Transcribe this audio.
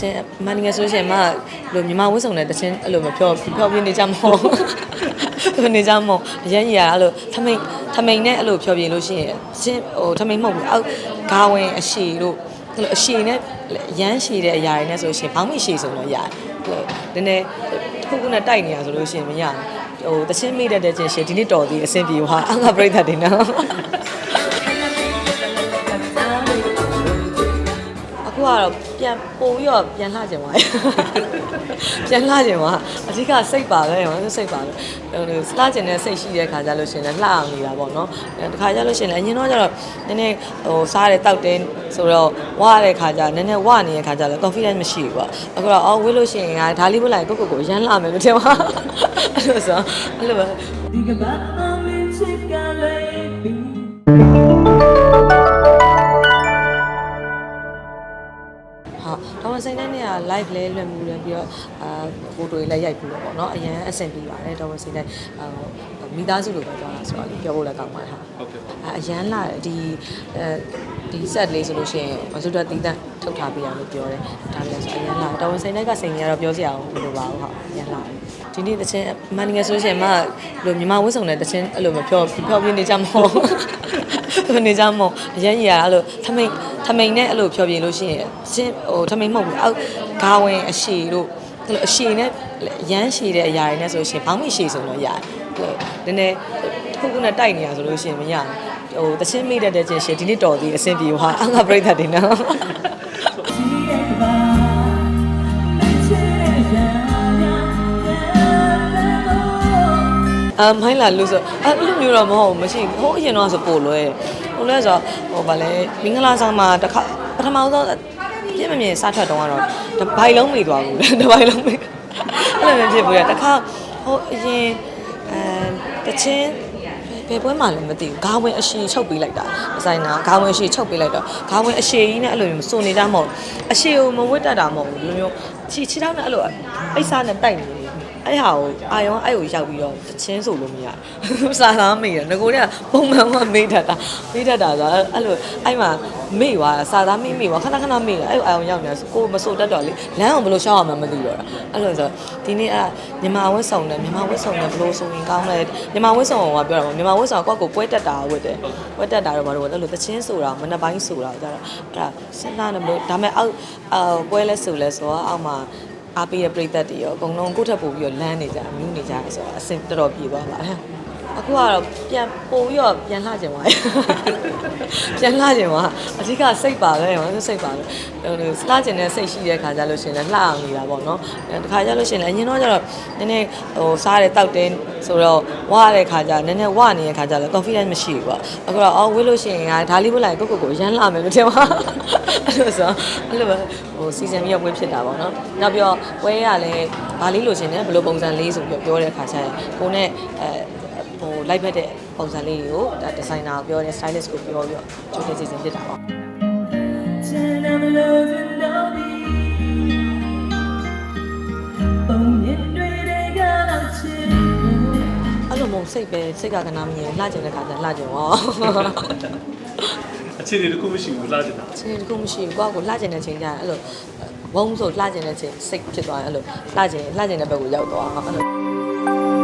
ချင်းမန်ငယ်ဆိုလို့ရှိရင်မလိုမြန်မာဝတ်စုံနဲ့တချင်းအဲ့လိုမဖြောဖြောပြနေကြမဟုတ်ဘူးနေကြမဟုတ်အရင်ကြီးကအဲ့လိုထမိန်ထမိန်နဲ့အဲ့လိုဖြောပြလို့ရှိရင်ချင်းဟိုထမိန်မဟုတ်ဘူးအောက်ဂါဝင်အရှည်တို့အဲ့လိုအရှည်နဲ့ရမ်းရှည်တဲ့အရာတွေနဲ့ဆိုလို့ရှိရင်ဘောင်းမိရှည်ဆိုတော့ရတယ်ဟိုနည်းနည်းတစ်ခုခုနဲ့တိုက်နေတာဆိုလို့ရှိရင်မရဘူးဟိုတချင်းမိတတ်တဲ့ချင်းရှည်ဒီနေ့တော်သေးအဆင်ပြေဟာအငါပြိတ္တတွေနော် ကတော့ပြန်ပို့ပြီးတော့ပြန်လှကျင်သွားတယ်ပြန်လှကျင်သွားအဓိကစိတ်ပါပဲဟောစိတ်ပါပဲဟိုလှကျင်တဲ့စိတ်ရှိတဲ့ခါကျလို့ရှိရင်လည်းလှအောင်နေတာပေါ့နော်အဲတခါကျလို့ရှိရင်လည်းအရင်တော့ကျတော့နည်းနည်းဟိုစားတယ်တောက်တယ်ဆိုတော့ဝါရတဲ့ခါကျနည်းနည်းဝနေတဲ့ခါကျတော့ confidence မရှိဘူးပေါ့အခုတော့အော်ဝေးလို့ရှိရင်ငါဒါလေးဝေးလိုက်ကိုကိုကိုရမ်းလှမယ်လို့ထင်ပါအဲ့လိုဆိုအဲ့လိုပဲဒီကဘာမင်းချစ်ကလေး တောင်ဝစိန်တဲ့နေ့က live လဲလွှင့်မှုလဲပြီးတော့အာဖိုတိုတွေလည်းရိုက်ပြီးတော့ပေါ့နော်အရန်အဆင်ပြေပါတယ်တောင်ဝစိန်တဲ့အာမိသားစုလိုပဲသွားတာဆိုတော့လေပြောဖို့လည်းကောင်းပါတယ်ဟာဟုတ်ကဲ့အာအရန်လာတယ်ဒီအဲဒီ set လေးဆိုလို့ရှိရင်မစုတော့တီးတန့်ထုတ်ထားပေးရလို့ပြောတယ်ဒါလည်းဆိုအရန်လာတယ်တောင်ဝစိန်တဲ့ကစိန်ကြီးကတော့ပြောစရာမလိုပါဘူးဟာအရန်လာတယ်ဒီနေ့တချင်းမန်ငယ်ဆိုလို့ရှိရင်မလိုမြန်မာဝတ်စုံနဲ့တချင်းအဲ့လိုမဖြောဖြောပြနေကြမဟုတ်ဘူး နေကြမဟုတ်အရင်ကြီးကအဲ့လိုထမိန်ထမိန်နဲ့အဲ့လိုဖြောပြလို့ရှိရင်ချင်းဟိုထမိန်မဟုတ်ဘူးအောက်ဂါဝင်အရှည်တို့အဲ့လိုအရှည်နဲ့ရမ်းရှည်တဲ့အရာတွေနဲ့ဆိုလို့ရှိရင်ဘောင်းမိရှည်ဆိုတော့ရတယ်ဟိုနည်းနည်းတစ်ခုခုနဲ့တိုက်နေတာဆိုလို့ရှိရင်မရဘူးဟိုတချင်းမိတတ်တဲ့ချင်းရှည်ဒီနေ့တော်သေးအဆင်ပြေဟာအငါပြိတ္တတွေနော် အမိုင်းလာလို့ဆိုအဲ့လိုမျိုးတော့မဟုတ်ဘူးမရှိဘူးဟိုအရင်တော့ဆိုပို့လွဲဟိုလဲဆိုဟိုဗာလဲမင်္ဂလာဆောင်မှာတစ်ခါပထမဆုံးပြည့်မမြင်စားထွက်တော့ကတော့တပိုင်လုံးမိသွားဘူးတပိုင်လုံးမိအဲ့လိုမျိုးဖြစ်ဘူးရတစ်ခါဟိုအရင်အဲတချင်းဘယ်ပွဲမှလည်းမသိဘူးခေါင်းဝင်အရှိချုပ်ပေးလိုက်တာဒီဇိုင်နာခေါင်းဝင်အရှိချုပ်ပေးလိုက်တော့ခေါင်းဝင်အရှိကြီးနဲ့အဲ့လိုမျိုးစုံနေကြမဟုတ်အရှိကိုမဝတ်တတ်တာမဟုတ်ဘူးဒီလိုမျိုးခြေခြေထောက်နဲ့အဲ့လိုအိတ်စားနဲ့တိုက်နေတယ် အဲ့ဟာကိုအာယုံအဲ့ကိုရောက်ပြီးတော့တချင်းဆိုလို့မရဘူးစာသားမေ့တယ်ငကိုတည်းကပုံမှန်ကမေ့တတ်တာမေ့တတ်တာဆိုတော့အဲ့လိုအဲ့မှာမေ့သွားတာစာသားမေ့မေ့သွားခဏခဏမေ့တယ်အဲ့အာယုံရောက်နေတာကိုမဆိုတတ်တော့လေလမ်းအောင်ဘယ်လိုရှောက်အောင်မသိတော့တာအဲ့လိုဆိုဒီနေ့အမြန်မာဝတ်ဆောင်တယ်မြန်မာဝတ်ဆောင်တယ်ဘယ်လိုဆိုရင်ကောင်းလဲမြန်မာဝတ်ဆောင်ကပြောတာပေါ့မြန်မာဝတ်ဆောင်ကကိုယ့်ကိုပွဲတက်တာဝတ်တယ်ပွဲတက်တာတော့ဘာလို့လဲအဲ့လိုတချင်းဆိုတာမနှပိုင်းဆိုတာကြတော့အဲ့ဒါစဉ်းစားနေမလို့ဒါမဲ့အောက်အော်ပွဲလဲဆိုလဲဆိုတော့အောက်မှာ အားပေးတဲ့ပရိသတ်တွေရောအကုန်လုံးကိုယ့်ထပ်ပို့ပြီးတော့လမ်းနေကြမြူးနေကြတယ်ဆိုတော့အဆင်တော်တော်ပြေသွားပါတယ် အခုကတော့ပြန်ပို့ပြီးတော့ပြန်လှကျင်သွားတယ်ပြန်လှကျင်သွားအဓိကစိတ်ပါပဲဟောစိတ်ပါပဲဟိုလှကျင်တဲ့စိတ်ရှိတဲ့ခါကျလို့ရှိရင်လည်းလှအောင်နေတာပေါ့နော်တခါကျလို့ရှိရင်လည်းအရင်တော့ကျတော့နည်းနည်းဟိုစားတယ်တောက်တယ်ဆိုတော့ဝါရတဲ့ခါကျနည်းနည်းဝနေတဲ့ခါကျတော့ confidence မရှိဘူးပေါ့အခုတော့အော်ဝေးလို့ရှိရင်ငါဒါလေးဝေးလိုက်ကိုကိုကိုရမ်းလာမယ်လို့ထင်ပါအဲ့လိုဆိုအဲ့လိုပဲဟိုစီဇန်ပြီးတော့ဝေးဖြစ်တာပေါ့နော်နောက်ပြီးတော့ဝဲရလည်းဘာလေးလိုချင်တယ်ဘယ်လိုပုံစံလေးဆိုပြီးပြောတဲ့ခါကျရင်ကိုနဲ့အဲ ဟိုလိုက်ဖက်တဲ့ပုံစံလေးကိုဒါဒီဇိုင်နာကိုပြောတဲ့ stylist ကိုပြောပြီးတော့ချိုးတဲ့စီစဉ်ဖြစ်တာပေါ့ချင်တယ်မလို့စတော့ဒီပုံမြင်တွေတဲ့ကတော့ချစ်အဲ့လိုမဟုတ်စိတ်ပဲစိတ်ကကနာမမြင်လှကျင်တဲ့ခါကျလှကျင်ရောအခြေအနေတစ်ခုမရှိဘူးလားကျင်တာချိန်တစ်ခုမရှိဘူးကိုယ့်ကိုလှကျင်တဲ့ချိန်ကျရင်အဲ့လိုဝုန်းဆိုလှကျင်တဲ့ချိန်စိတ်ဖြစ်သွားရင်အဲ့လိုလှကျင်လှကျင်တဲ့ဘက်ကိုရောက်သွားအဲ့လို